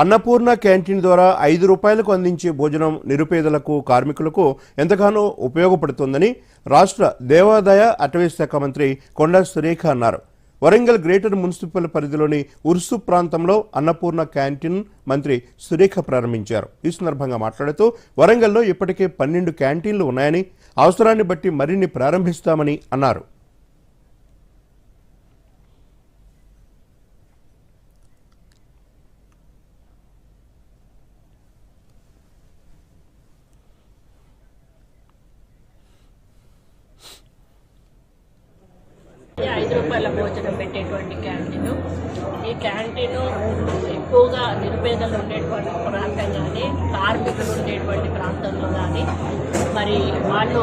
Annapurna canteen ద్వారా ఐదు రూపాయలకు అందించే భోజనం నిరుపేదలకు కార్మికులకు ఎంతగానో ఉపయోగపడుతుందని రాష్ట్ర దేవాదాయ అటవీ శాఖ మంత్రి కొండా సురేఖ అన్నారు. వరంగల్ గ్రేటర్ మున్సిపల్ పరిధిలోని ఉర్సు ప్రాంతంలో అన్నపూర్ణ క్యాంటీన్ మంత్రి సురేఖ ప్రారంభించారు. ఈ సందర్భంగా మాట్లాడుతూ వరంగల్లో ఇప్పటికే పన్నెండు క్యాంటీన్లు ఉన్నాయని అవసరాన్ని బట్టి మరిన్ని ప్రారంభిస్తామని అన్నారు. ఐదు రూపాయల భోజనం పెట్టేటువంటి క్యాంటీన్. ఈ క్యాంటీన్ ఎక్కువగా నిరుపేదలు ఉండేటువంటి ప్రాంతం కానీ కార్మికులు ఉండేటువంటి ప్రాంతంలో కానీ మరి వాళ్ళు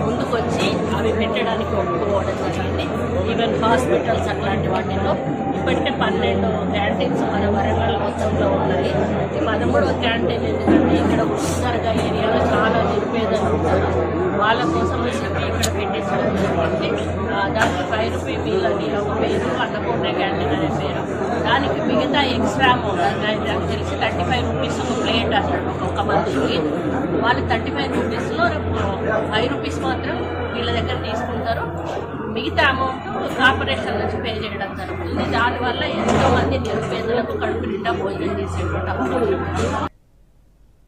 ముందుకొచ్చి అవి పెట్టడానికి ఒప్పుకోవడం జరిగింది. ఈవెన్ హాస్పిటల్స్ అట్లాంటి వాటిలో ఇప్పటికే పన్నెండు క్యాంటీన్స్ మన వరంగల్ మొత్తంలో ఉన్నాయి. ఈ పదమూడవ క్యాంటీన్ ఎందుకంటే ఇక్కడ ఉత్తరగా ఏరియాలో చాలా నిరుపేదలు ఉంటారు వాళ్ళ కోసం చెప్పి ఇక్కడ పెట్టించడం జరిగింది దానికి ఫైవ్ ఒక క్యాంటీన్ అనే పేరు దానికి మిగతా ఎక్స్ట్రా అమౌంట్ అది నాకు తెలిసి థర్టీ ఫైవ్ రూపీస్ ఒక ప్లేట్ అన్నట్టు ఒక మనిషికి వాళ్ళు థర్టీ ఫైవ్ రూపీస్లో ఫైవ్ రూపీస్ మాత్రం వీళ్ళ దగ్గర తీసుకుంటారు మిగతా అమౌంట్ కార్పొరేషన్ నుంచి పే చేయడం జరుగుతుంది దానివల్ల ఎంతో మంది నిరుపేదలకు కడుపు నిండా భోజనం చేసేటువంటి అవకాశం